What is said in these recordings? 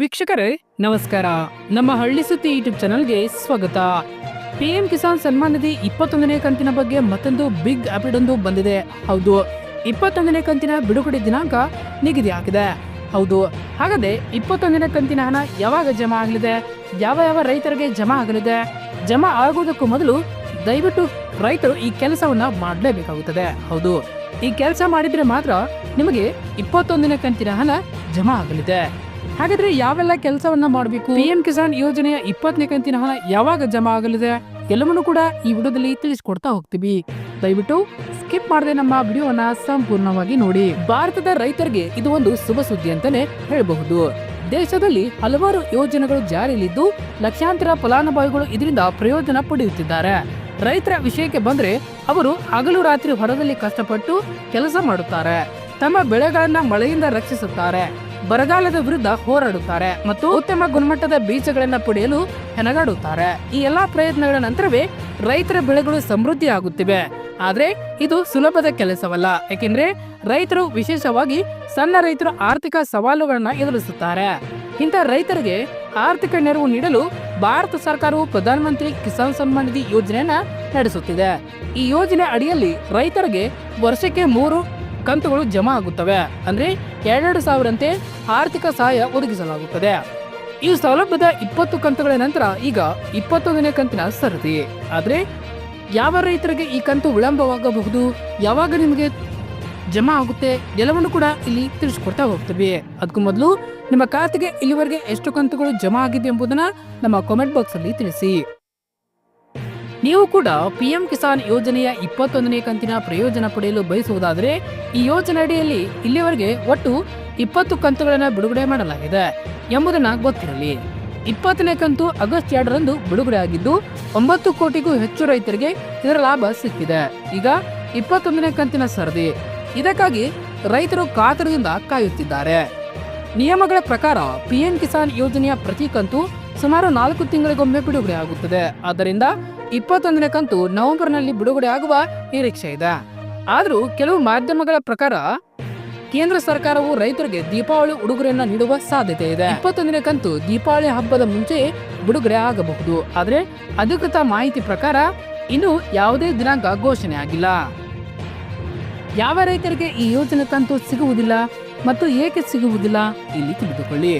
ವೀಕ್ಷಕರೇ, ನಮಸ್ಕಾರ. ನಮ್ಮ ಹಳ್ಳಿ ಸುದ್ದಿ ಯೂಟ್ಯೂಬ್ ಚಾನಲ್ಗೆ ಸ್ವಾಗತ. ಪಿಎಂ ಕಿಸಾನ್ ಸನ್ಮಾನ್ ನಿಧಿ ಇಪ್ಪತ್ತೊಂದನೇ ಕಂತಿನ ಬಗ್ಗೆ ಮತ್ತೊಂದು ಬಿಗ್ ಅಪ್ಡೇಟ್ ಒಂದು ಬಂದಿದೆ. ಹೌದು, ಇಪ್ಪತ್ತೊಂದನೇ ಕಂತಿನ ಬಿಡುಗಡೆ ದಿನಾಂಕ ನಿಗದಿ ಆಗಿದೆ. ಹೌದು, ಹಾಗಾದ್ರೆ ಇಪ್ಪತ್ತೊಂದನೇ ಕಂತಿನ ಹಣ ಯಾವಾಗ ಜಮಾ ಆಗಲಿದೆ? ಯಾವ ಯಾವ ರೈತರಿಗೆ ಜಮಾ ಆಗಲಿದೆ? ಜಮಾ ಆಗುವುದಕ್ಕೂ ಮೊದಲು ದಯವಿಟ್ಟು ರೈತರು ಈ ಕೆಲಸವನ್ನ ಮಾಡಲೇಬೇಕಾಗುತ್ತದೆ. ಹೌದು, ಈ ಕೆಲಸ ಮಾಡಿದ್ರೆ ಮಾತ್ರ ನಿಮಗೆ ಇಪ್ಪತ್ತೊಂದನೇ ಕಂತಿನ ಹಣ ಜಮಾ ಆಗಲಿದೆ. ಹಾಗಾದ್ರೆ ಯಾವೆಲ್ಲ ಕೆಲಸವನ್ನ ಮಾಡಬೇಕು? ಪಿಎಂ ಕಿಸಾನ್ ಯೋಜನೆಯ ಇಪ್ಪತ್ತನೇ ಕಂತಿನ ಹಣ ಯಾವಾಗ ಜಮಾ ಆಗಲಿದೆ? ಎಲ್ಲವನ್ನೂ ಕೂಡ ಈ ವಿಡಿಯೋದಲ್ಲಿ ತಿಳಿಸಿಕೊಡ್ತಾ ಹೋಗ್ತೀವಿ. ದಯವಿಟ್ಟು ಸ್ಕಿಪ್ ಮಾಡದೆ ನಮ್ಮ ವಿಡಿಯೋವನ್ನ ಸಂಪೂರ್ಣವಾಗಿ ನೋಡಿ. ಭಾರತದ ರೈತರಿಗೆ ಇದು ಒಂದು ಶುಭ ಸುದ್ದಿ ಅಂತಾನೆ ಹೇಳಬಹುದು. ದೇಶದಲ್ಲಿ ಹಲವಾರು ಯೋಜನೆಗಳು ಜಾರಿಯಲ್ಲಿದ್ದು, ಲಕ್ಷಾಂತರ ಫಲಾನುಭವಿಗಳು ಇದರಿಂದ ಪ್ರಯೋಜನ ಪಡೆಯುತ್ತಿದ್ದಾರೆ. ರೈತರ ವಿಷಯಕ್ಕೆ ಬಂದ್ರೆ, ಅವರು ಹಗಲು ರಾತ್ರಿ ಹೊರದಲ್ಲಿ ಕಷ್ಟಪಟ್ಟು ಕೆಲಸ ಮಾಡುತ್ತಾರೆ. ತಮ್ಮ ಬೆಳೆಗಳನ್ನ ಮಳೆಯಿಂದ ರಕ್ಷಿಸುತ್ತಾರೆ. ಬರಗಾಲದ ವಿರುದ್ಧ ಹೋರಾಡುತ್ತಾರೆ ಮತ್ತು ಉತ್ತಮ ಗುಣಮಟ್ಟದ ಬೀಜಗಳನ್ನ ಪಡೆಯಲು ಹೆಣಗಾಡುತ್ತಾರೆ. ಈ ಎಲ್ಲಾ ಪ್ರಯತ್ನಗಳ ನಂತರವೇ ರೈತರ ಬೆಳೆಗಳು ಸಮೃದ್ಧಿ ಆಗುತ್ತಿವೆ ಆದ್ರೆ ಇದು ಸುಲಭದ ಕೆಲಸವಲ್ಲ. ಯಾಕೆಂದ್ರೆ ರೈತರು ವಿಶೇಷವಾಗಿ ಸಣ್ಣ ರೈತರು ಆರ್ಥಿಕ ಸವಾಲುಗಳನ್ನ ಎದುರಿಸುತ್ತಾರೆ. ಇಂಥ ರೈತರಿಗೆ ಆರ್ಥಿಕ ನೆರವು ನೀಡಲು ಭಾರತ ಸರ್ಕಾರವು ಪ್ರಧಾನಮಂತ್ರಿ ಕಿಸಾನ್ ಸನ್ಮಾನ್ ನಿಧಿ ಯೋಜನೆಯನ್ನ ನಡೆಸುತ್ತಿದೆ. ಈ ಯೋಜನೆ ಅಡಿಯಲ್ಲಿ ರೈತರಿಗೆ ವರ್ಷಕ್ಕೆ ಮೂರು ಕಂತುಗಳು ಜಮಾ ಆಗುತ್ತವೆ. ಅಂದ್ರೆ ಎರಡೆರಡು ಸಾವಿರಂತೆ ಆರ್ಥಿಕ ಸಹಾಯ ಒದಗಿಸಲಾಗುತ್ತದೆ. ಈ ಸೌಲಭ್ಯದ ಇಪ್ಪತ್ತು ಕಂತುಗಳ ನಂತರ ಈಗ ಇಪ್ಪತ್ತೊಂದನೇ ಕಂತಿನ ಸರದಿ. ಆದ್ರೆ ಯಾವ ರೈತರಿಗೆ ಈ ಕಂತು ವಿಳಂಬವಾಗಬಹುದು? ಯಾವಾಗ ನಿಮಗೆ ಜಮಾ ಆಗುತ್ತೆ? ಎಲ್ಲವನ್ನು ಕೂಡ ಇಲ್ಲಿ ತಿಳಿಸ್ಕೊಡ್ತಾ ಹೋಗ್ತೀವಿ. ಅದಕ್ಕೂ ಮೊದಲು ನಿಮ್ಮ ಖಾತೆಗೆ ಇಲ್ಲಿವರೆಗೆ ಎಷ್ಟು ಕಂತುಗಳು ಜಮಾ ಆಗಿದೆ ಎಂಬುದನ್ನ ನಮ್ಮ ಕಾಮೆಂಟ್ ಬಾಕ್ಸ್ ಅಲ್ಲಿ ತಿಳಿಸಿ. ನೀವು ಕೂಡ ಪಿಎಂ ಕಿಸಾನ್ ಯೋಜನೆಯ ಇಪ್ಪತ್ತೊಂದನೇ ಕಂತಿನ ಪ್ರಯೋಜನ ಪಡೆಯಲು ಬಯಸುವುದಾದರೆ ಈ ಯೋಜನೆ ಅಡಿಯಲ್ಲಿ ಇಲ್ಲಿವರೆಗೆ ಒಟ್ಟು ಇಪ್ಪತ್ತು ಕಂತುಗಳನ್ನು ಬಿಡುಗಡೆ ಮಾಡಲಾಗಿದೆ ಎಂಬುದನ್ನು ಗೊತ್ತಿರಲಿ. ಇಪ್ಪತ್ತನೇ ಕಂತು ಆಗಸ್ಟ್ ಎರಡರಂದು ಬಿಡುಗಡೆ ಆಗಿದ್ದು ಒಂಬತ್ತು ಕೋಟಿಗೂ ಹೆಚ್ಚು ರೈತರಿಗೆ ಇದರ ಲಾಭ ಸಿಕ್ಕಿದೆ. ಈಗ ಇಪ್ಪತ್ತೊಂದನೇ ಕಂತಿನ ಸರದಿ. ಇದಕ್ಕಾಗಿ ರೈತರು ಕಾತರದಿಂದ ಕಾಯುತ್ತಿದ್ದಾರೆ. ನಿಯಮಗಳ ಪ್ರಕಾರ ಪಿಎಂ ಕಿಸಾನ್ ಯೋಜನೆಯ ಪ್ರತಿ ಕಂತು ಸುಮಾರು ನಾಲ್ಕು ತಿಂಗಳಿಗೊಮ್ಮೆ ಬಿಡುಗಡೆ ಆಗುತ್ತದೆ. ಆದ್ದರಿಂದ ಇಪ್ಪತ್ತೊಂದನೇ ಕಂತು ನವೆಂಬರ್ನಲ್ಲಿ ಬಿಡುಗಡೆ ಆಗುವ ನಿರೀಕ್ಷೆ ಇದೆ. ಆದರೂ ಕೆಲವು ಮಾಧ್ಯಮಗಳ ಪ್ರಕಾರ ಕೇಂದ್ರ ಸರ್ಕಾರವು ರೈತರಿಗೆ ದೀಪಾವಳಿ ಉಡುಗೊರೆಯನ್ನು ನೀಡುವ ಸಾಧ್ಯತೆ ಇದೆ. ಇಪ್ಪತ್ತೊಂದನೇ ಕಂತು ದೀಪಾವಳಿ ಹಬ್ಬದ ಮುಂಚೆ ಬಿಡುಗಡೆ ಆಗಬಹುದು. ಆದರೆ ಅಧಿಕೃತ ಮಾಹಿತಿ ಪ್ರಕಾರ ಇನ್ನು ಯಾವುದೇ ದಿನಾಂಕ ಘೋಷಣೆ ಆಗಿಲ್ಲ. ಯಾವ ರೈತರಿಗೆ ಈ ಯೋಜನೆ ಕಂತು ಸಿಗುವುದಿಲ್ಲ ಮತ್ತು ಏಕೆ ಸಿಗುವುದಿಲ್ಲ ಇಲ್ಲಿ ತಿಳಿದುಕೊಳ್ಳಿ.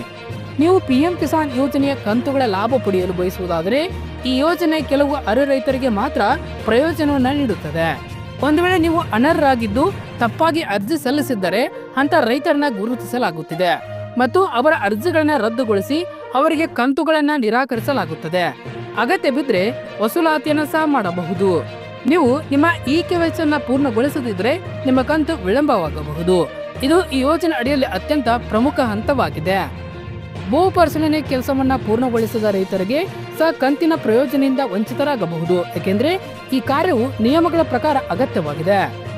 ನೀವು ಪಿಎಂ ಕಿಸಾನ್ ಯೋಜನೆಯ ಕಂತುಗಳ ಲಾಭ ಪಡೆಯಲು ಬಯಸುವುದಾದರೆ ಈ ಯೋಜನೆ ಕೆಲವು ಅರೆ ರೈತರಿಗೆ ಮಾತ್ರ ಪ್ರಯೋಜನವನ್ನು ನೀಡುತ್ತದೆ. ಒಂದು ವೇಳೆ ನೀವು ಅನರ್ಹರಾಗಿದ್ದು, ತಪ್ಪಾಗಿ ಅರ್ಜಿ ಸಲ್ಲಿಸಿದ್ದರೆ ಅಂತ ರೈತರನ್ನ ಗುರುತಿಸಲಾಗುತ್ತಿದೆ ಮತ್ತು ಅವರ ಅರ್ಜಿಗಳನ್ನ ರದ್ದುಗೊಳಿಸಿ ಅವರಿಗೆ ಕಂತುಗಳನ್ನ ನಿರಾಕರಿಸಲಾಗುತ್ತದೆ. ಅಗತ್ಯ ಬಿದ್ದರೆ ವಸೂಲಾತಿಯನ್ನು ಸಹ ಮಾಡಬಹುದು. ನೀವು ನಿಮ್ಮ ಇ ಕೆವೈಸನ್ನ ಪೂರ್ಣಗೊಳಿಸದಿದ್ರೆ ನಿಮ್ಮ ಕಂತು ವಿಳಂಬವಾಗಬಹುದು. ಇದು ಈ ಯೋಜನೆ ಅಡಿಯಲ್ಲಿ ಅತ್ಯಂತ ಪ್ರಮುಖ ಹಂತವಾಗಿದೆ. ಭೂ ಪರಿಶೀಲನೆ ಕೆಲಸವನ್ನ ಪೂರ್ಣಗೊಳಿಸಿದ ರೈತರಿಗೆ ಸಹ ಕಂತಿನ ಪ್ರಯೋಜನದಿಂದ ವಂಚಿತರಾಗಬಹುದು. ಏಕೆಂದ್ರೆ ಈ ಕಾರ್ಯವು ನಿಯಮಗಳ ಪ್ರಕಾರ ಅಗತ್ಯವಾಗಿದೆ.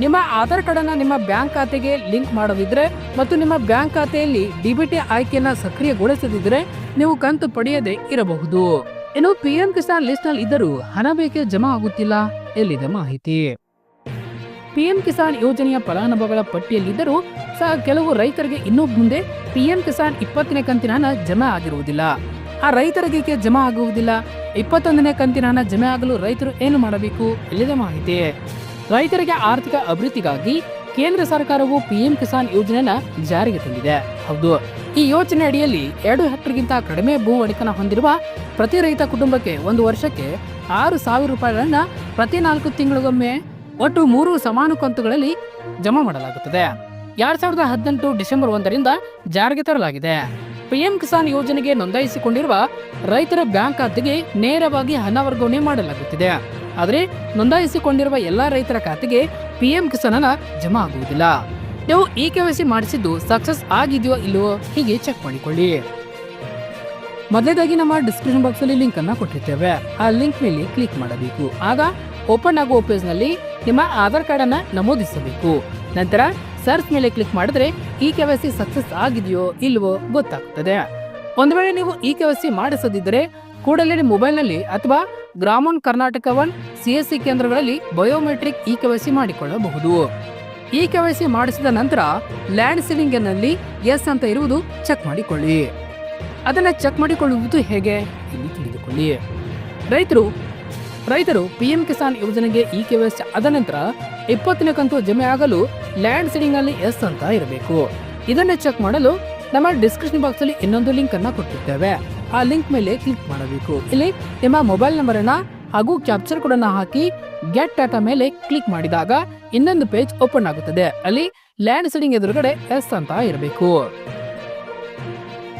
ನಿಮ್ಮ ಆಧಾರ್ ಕಾರ್ಡ್ ಅನ್ನ ನಿಮ್ಮ ಬ್ಯಾಂಕ್ ಖಾತೆಗೆ ಲಿಂಕ್ ಮಾಡದಿದ್ರೆ ಮತ್ತು ನಿಮ್ಮ ಬ್ಯಾಂಕ್ ಖಾತೆಯಲ್ಲಿ ಡಿಬಿಟಿ ಆಯ್ಕೆಯನ್ನ ಸಕ್ರಿಯಗೊಳಿಸದಿದ್ರೆ ನೀವು ಕಂತು ಪಡೆಯದೇ ಇರಬಹುದು. ಇನ್ನು ಪಿಎಂ ಕಿಸಾನ್ ಲಿಸ್ಟ್ನಲ್ಲಿ ಇದ್ದರೂ ಹಣ ಬೇಕೆ ಜಮಾ ಆಗುತ್ತಿಲ್ಲ. ಎಲ್ಲಿದೆ ಮಾಹಿತಿ? ಪಿಎಂ ಕಿಸಾನ್ ಯೋಜನೆಯ ಫಲಾನುಭವಿಗಳ ಪಟ್ಟಿಯಲ್ಲಿದ್ದರೂ ಸಹ ಕೆಲವು ರೈತರಿಗೆ ಇನ್ನೂ ಮುಂದೆ ಪಿಎಂ ಕಿಸಾನ್ ಇಪ್ಪತ್ತನೇ ಕಂತಿನ ಹಣ ಜಮಾ ಆಗಿರುವುದಿಲ್ಲ. ಆ ರೈತರಿಗೆ ಜಮಾ ಆಗುವುದಿಲ್ಲ. ಇಪ್ಪತ್ತೊಂದನೇ ಕಂತಿನ ಹಣ ಜಮೆ ಆಗಲು ರೈತರು ಏನು ಮಾಡಬೇಕು ಎಲ್ಲಿದೆ ಮಾಹಿತಿ? ರೈತರಿಗೆ ಆರ್ಥಿಕ ಅಭಿವೃದ್ಧಿಗಾಗಿ ಕೇಂದ್ರ ಸರ್ಕಾರವು ಪಿಎಂ ಕಿಸಾನ್ ಯೋಜನೆಯನ್ನ ಜಾರಿಗೆ ತಂದಿದೆ. ಹೌದು. ಈ ಯೋಜನೆ ಅಡಿಯಲ್ಲಿ ಎರಡು ಹೆಕ್ಟರ್ಗಿಂತ ಕಡಿಮೆ ಭೂ ಒಡೆತನ ಹೊಂದಿರುವ ಪ್ರತಿ ರೈತ ಕುಟುಂಬಕ್ಕೆ ಒಂದು ವರ್ಷಕ್ಕೆ ಆರು ಸಾವಿರ ರೂಪಾಯಿಗಳನ್ನು ಪ್ರತಿ ನಾಲ್ಕು ತಿಂಗಳಿಗೊಮ್ಮೆ ಒಟ್ಟು ಮೂರು ಸಮಾನ ಕಂತುಗಳಲ್ಲಿ ಜಮಾ ಮಾಡಲಾಗುತ್ತದೆ. ಎರಡ್ ಸಾವಿರದ ಹದಿನೆಂಟು ಡಿಸೆಂಬರ್ ಒಂದರಿಂದ ಜಾರಿಗೆ ತರಲಾಗಿದೆ. ಪಿಎಂ ಕಿಸಾನ್ ಯೋಜನೆಗೆ ನೋಂದಾಯಿಸಿಕೊಂಡಿರುವ ರೈತರ ಬ್ಯಾಂಕ್ ಖಾತೆಗೆ ನೇರವಾಗಿ ಹಣ ವರ್ಗಾವಣೆ ಮಾಡಲಾಗುತ್ತಿದೆ. ಆದರೆ ನೋಂದಾಯಿಸಿಕೊಂಡಿರುವ ಎಲ್ಲಾ ರೈತರ ಖಾತೆಗೆ ಪಿಎಂ ಕಿಸಾನ್ ಹಣ ಜಮಾ ಆಗುವುದಿಲ್ಲ. ನೀವು ಇ ಕೆವೈಸಿ ಮಾಡಿಸಿದ್ದು ಸಕ್ಸಸ್ ಆಗಿದೆಯೋ ಇಲ್ಲವೋ ಹೀಗೆ ಚೆಕ್ ಮಾಡಿಕೊಳ್ಳಿ. ಮೊದಲೇದಾಗಿ ನಮ್ಮ ಡಿಸ್ಕ್ರಿಪ್ಷನ್ ಲಿಂಕ್ ಅನ್ನ ಕೊಟ್ಟಿರ್ತೇವೆ. ಆ ಲಿಂಕ್ ಮೇಲೆ ಕ್ಲಿಕ್ ಮಾಡಬೇಕು. ಆಗ ಓಪನ್ ಆಗುವ ಪೇಜ್ನಲ್ಲಿ ನಿಮ್ಮ ಆಧಾರ್ ಕಾರ್ಡ್ ಅನ್ನ ನಮೂದಿಸಬೇಕು. ನಂತರ ಸರ್ಚ್ ಮೇಲೆ ಕ್ಲಿಕ್ ಮಾಡಿದ್ರೆ ಇ ಕೆವೈಸಿ ಸಕ್ಸಸ್ ಆಗಿದೆಯೋ ಇಲ್ವೋ ಗೊತ್ತಾಗ್ತದೆ. ಒಂದು ವೇಳೆ ನೀವು ಇ ಕೆವೈಸಿ ಮಾಡಿಸದಿದ್ದರೆ ಕೂಡಲೇ ನಿಮ್ಮ ಮೊಬೈಲ್ನಲ್ಲಿ ಅಥವಾ ಗ್ರಾಮೋನ್ Karnataka one C S C ಕೇಂದ್ರಗಳಲ್ಲಿ ಬಯೋಮೆಟ್ರಿಕ್ ಇ ಕೆವೈಸಿ ಮಾಡಿಕೊಳ್ಳಬಹುದು. ಇ ಕೆ ಮಾಡಿಸಿದ ನಂತರ ಲ್ಯಾಂಡ್ ಸೀಲಿಂಗ್ನಲ್ಲಿ ಎಸ್ ಅಂತ ಇರುವುದು ಚೆಕ್ ಮಾಡಿಕೊಳ್ಳಿ. ಅದನ್ನ ಚೆಕ್ ಮಾಡಿಕೊಳ್ಳುವುದು ಹೇಗೆ? ಇಲ್ಲಿ ತಿಳಿದುಕೊಳ್ಳಿ. ರೈತರು ರೈತರು ಪಿಎಂ ಕಿಸಾನ್ ಯೋಜನೆಗೆ ಇ ಕೆ ಆದ ನಂತರ ಇಪ್ಪತ್ತನೇ ಕಂತು ಜಮೆ ಆಗಲು ಲ್ಯಾಂಡ್ ಸೀಡಿಂಗ್ ಅಲ್ಲಿ ಎಸ್ ಅಂತ ಇರಬೇಕು. ಇದನ್ನೇ ಚೆಕ್ ಮಾಡಲು ನಮ್ಮ ಡಿಸ್ಕ್ರಿಪ್ಷನ್ ಬಾಕ್ಸ್ ಅಲ್ಲಿ ಇನ್ನೊಂದು ಲಿಂಕ್ ಅನ್ನ ಕೊಟ್ಟಿದ್ದೇವೆ. ಆ ಲಿಂಕ್ ಮೇಲೆ ಕ್ಲಿಕ್ ಮಾಡಬೇಕು. ಇಲ್ಲಿ ನಿಮ್ಮ ಮೊಬೈಲ್ ನಂಬರ್ ಅನ್ನ ಹಾಗೂ ಕ್ಯಾಪ್ಚರ್ ಕೋಡ್ ಅನ್ನ ಹಾಕಿ ಗೆಟ್ ಡಾಟಾ ಮೇಲೆ ಕ್ಲಿಕ್ ಮಾಡಿದಾಗ ಇನ್ನೊಂದು ಪೇಜ್ ಓಪನ್ ಆಗುತ್ತದೆ. ಅಲ್ಲಿ ಲ್ಯಾಂಡ್ ಸೀಡಿಂಗ್ ಎದುರುಗಡೆ ಎಸ್ ಅಂತ ಇರಬೇಕು.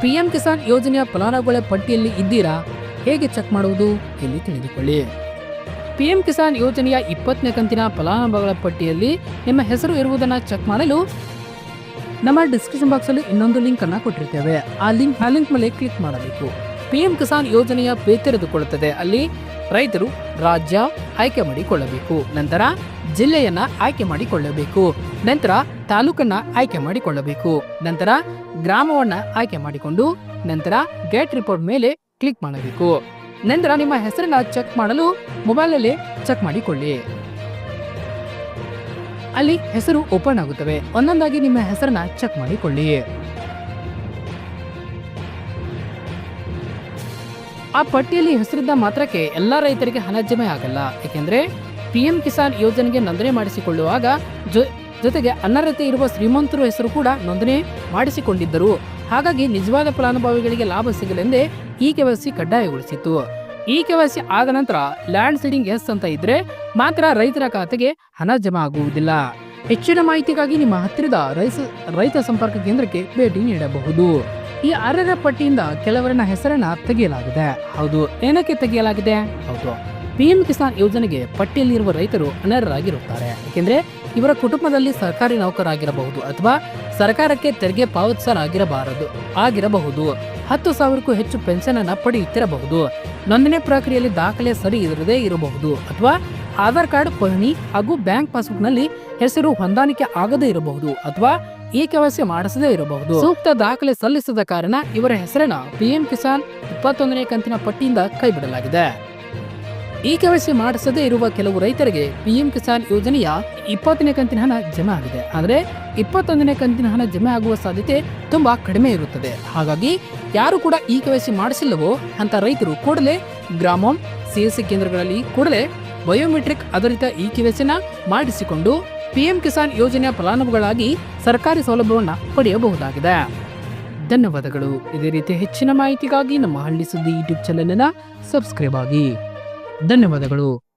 ಪಿಎಂ ಕಿಸಾನ್ ಯೋಜನೆಯ ಫಲಾನುಭವಿಗಳ ಪಟ್ಟಿಯಲ್ಲಿ ಇದ್ದೀರಾ? ಹೇಗೆ ಚೆಕ್ ಮಾಡುವುದು? ಇಲ್ಲಿ ತಿಳಿದುಕೊಳ್ಳಿ. ಪಿಎಂ ಕಿಸಾನ್ ಯೋಜನೆಯ ಇಪ್ಪತ್ತನೇ ಕಂತಿನ ಫಲಾನುಭವಿಗಳ ಪಟ್ಟಿಯಲ್ಲಿ ನಿಮ್ಮ ಹೆಸರು ಇರುವುದನ್ನು ಚೆಕ್ ಮಾಡಲು ನಮ್ಮ ಡಿಸ್ಕ್ರಿಪ್ಷನ್ ಬಾಕ್ಸ್ ಅಲ್ಲಿ ಇನ್ನೊಂದು ಲಿಂಕ್ ಅನ್ನು ಕೊಟ್ಟಿರ್ತೇವೆ. ಆ ಲಿಂಕ್ ಆ ಲಿಂಕ್ ಮೇಲೆ ಕ್ಲಿಕ್ ಮಾಡಬೇಕು. ಪಿಎಂ ಕಿಸಾನ್ ಯೋಜನೆಯ ಪೇ ತೆರೆದುಕೊಳ್ಳುತ್ತದೆ. ಅಲ್ಲಿ ರೈತರು ರಾಜ್ಯ ಆಯ್ಕೆ ಮಾಡಿಕೊಳ್ಳಬೇಕು. ನಂತರ ಜಿಲ್ಲೆಯನ್ನ ಆಯ್ಕೆ ಮಾಡಿಕೊಳ್ಳಬೇಕು. ನಂತರ ತಾಲೂಕನ್ನ ಆಯ್ಕೆ ಮಾಡಿಕೊಳ್ಳಬೇಕು. ನಂತರ ಗ್ರಾಮವನ್ನ ಆಯ್ಕೆ ಮಾಡಿಕೊಂಡು ನಂತರ ಗೇಟ್ ರಿಪೋರ್ಟ್ ಮೇಲೆ ಕ್ಲಿಕ್ ಮಾಡಬೇಕು. ನಂತರ ನಿಮ್ಮ ಹೆಸರನ್ನ ಚೆಕ್ ಮಾಡಲು ಮೊಬೈಲಲ್ಲಿ ಚೆಕ್ ಮಾಡಿಕೊಳ್ಳಿ. ಅಲ್ಲಿ ಹೆಸರು ಓಪನ್ ಆಗುತ್ತವೆ. ಒಂದೊಂದಾಗಿ ನಿಮ್ಮ ಹೆಸರನ್ನ ಚೆಕ್ ಮಾಡಿಕೊಳ್ಳಿ. ಆ ಪಟ್ಟಿಯಲ್ಲಿ ಹೆಸರಿದ್ದ ಮಾತ್ರಕ್ಕೆ ಎಲ್ಲ ರೈತರಿಗೆ ಹಣ ಜಮೆ ಆಗಲ್ಲ. ಏಕೆಂದ್ರೆ ಪಿಎಂ ಕಿಸಾನ್ ಯೋಜನೆಗೆ ನೋಂದಣಿ ಮಾಡಿಸಿಕೊಳ್ಳುವಾಗ ಜೊತೆಗೆ ಅನರ್ಹತೆ ಇರುವ ಶ್ರೀಮಂತರು ಹೆಸರು ಕೂಡ ನೋಂದಣಿ ಮಾಡಿಸಿಕೊಂಡಿದ್ದರು. ಹಾಗಾಗಿ ನಿಜವಾದ ಫಲಾನುಭವಿಗಳಿಗೆ ಲಾಭ ಸಿಗಲೆಂದೇ ಈ ಸಿ ಕಡ್ಡಾಯಗೊಳಿಸಿತ್ತು. ಈ ಸಿ ಆದ ನಂತರ ಲ್ಯಾಂಡ್ ಸೀಡಿಂಗ್ ಎಸ್ ಅಂತ ಇದ್ರೆ ಮಾತ್ರ ರೈತರ ಖಾತೆಗೆ ಹಣ ಜಮಾ ಆಗುವುದಿಲ್ಲ. ಹೆಚ್ಚಿನ ಮಾಹಿತಿಗಾಗಿ ನಿಮ್ಮ ಹತ್ತಿರದ ರೈತ ರೈತ ಸಂಪರ್ಕ ಕೇಂದ್ರಕ್ಕೆ ಭೇಟಿ ನೀಡಬಹುದು. ಈ ಅರ್ಹರ ಪಟ್ಟಿಯಿಂದ ಕೆಲವರನ್ನ ಹೆಸರನ್ನ ತೆಗೆಯಲಾಗಿದೆ. ಹೌದು, ಏನಕ್ಕೆ ತೆಗೆಯಲಾಗಿದೆ? ಹೌದು, ಪಿಎಂ ಕಿಸಾನ್ ಯೋಜನೆಗೆ ಪಟ್ಟಿಯಲ್ಲಿರುವ ರೈತರು ಅನರ್ಹರಾಗಿರುತ್ತಾರೆ. ಏಕೆಂದರೆ ಇವರ ಕುಟುಂಬದಲ್ಲಿ ಸರ್ಕಾರಿ ನೌಕರಾಗಿರಬಹುದು ಅಥವಾ ಸರ್ಕಾರಕ್ಕೆ ತೆರಿಗೆ ಪಾವತಿಸಲಾಗಿರಬಾರದು, ಆಗಿರಬಹುದು. ಹತ್ತು ಸಾವಿರಕ್ಕೂ ಹೆಚ್ಚು ಪೆನ್ಷನ್ ಅನ್ನ ಪಡೆಯುತ್ತಿರಬಹುದು. ನೋಂದಣಿ ಪ್ರಕ್ರಿಯೆಯಲ್ಲಿ ದಾಖಲೆ ಸರಿ ಇರದೇ ಇರಬಹುದು ಅಥವಾ ಆಧಾರ್ ಕಾರ್ಡ್ ಪಹಣಿ ಹಾಗೂ ಬ್ಯಾಂಕ್ ಪಾಸ್ಬುಕ್ನಲ್ಲಿ ಹೆಸರು ಹೊಂದಾಣಿಕೆ ಆಗದೇ ಇರಬಹುದು ಅಥವಾ ಈ ಕೆಲಸ ಮಾಡಿಸದೇ ಇರಬಹುದು. ಸೂಕ್ತ ದಾಖಲೆ ಸಲ್ಲಿಸದ ಕಾರಣ ಇವರ ಹೆಸರನ್ನ ಪಿಎಂ ಕಿಸಾನ್ ಇಪ್ಪತ್ತೊಂದನೇ ಕಂತಿನ ಪಟ್ಟಿಯಿಂದ ಕೈಬಿಡಲಾಗಿದೆ. ಈ ಸಿ ಮಾಡಿಸದೇ ಇರುವ ಕೆಲವು ರೈತರಿಗೆ ಪಿಎಂ ಕಿಸಾನ್ ಯೋಜನೆಯ ಇಪ್ಪತ್ತನೇ ಕಂತಿನ ಹಣ ಜಮೆ ಆಗಿದೆ. ಆದರೆ ಇಪ್ಪತ್ತೊಂದನೇ ಕಂತಿನ ಹಣ ಜಮೆ ಆಗುವ ಸಾಧ್ಯತೆ ತುಂಬಾ ಕಡಿಮೆ ಇರುತ್ತದೆ. ಹಾಗಾಗಿ ಯಾರು ಕೂಡ ಈ ಸಿ ಮಾಡಿಸಿಲ್ಲವೋ ಅಂತ ರೈತರು ಕೂಡಲೇ ಗ್ರಾಮಂ, ಸಿಎಸ್ಸಿ ಕೇಂದ್ರಗಳಲ್ಲಿ ಕೂಡಲೇ ಬಯೋಮೆಟ್ರಿಕ್ ಆಧಾರಿತ ಈ ಸಿನ ಮಾಡಿಸಿಕೊಂಡು ಪಿಎಂ ಕಿಸಾನ್ ಯೋಜನೆಯ ಫಲಾನುಭವಿಗಳಾಗಿ ಸರ್ಕಾರಿ ಸೌಲಭ್ಯವನ್ನು ಪಡೆಯಬಹುದಾಗಿದೆ. ಧನ್ಯವಾದಗಳು. ಇದೇ ರೀತಿ ಹೆಚ್ಚಿನ ಮಾಹಿತಿಗಾಗಿ ನಮ್ಮ ಹಳ್ಳಿ ಸುದ್ದಿ ಯೂಟ್ಯೂಬ್ ಚಾನೆಲ್ ಸಬ್ಸ್ಕ್ರೈಬ್ ಆಗಿ. ಧನ್ಯವಾದಗಳು.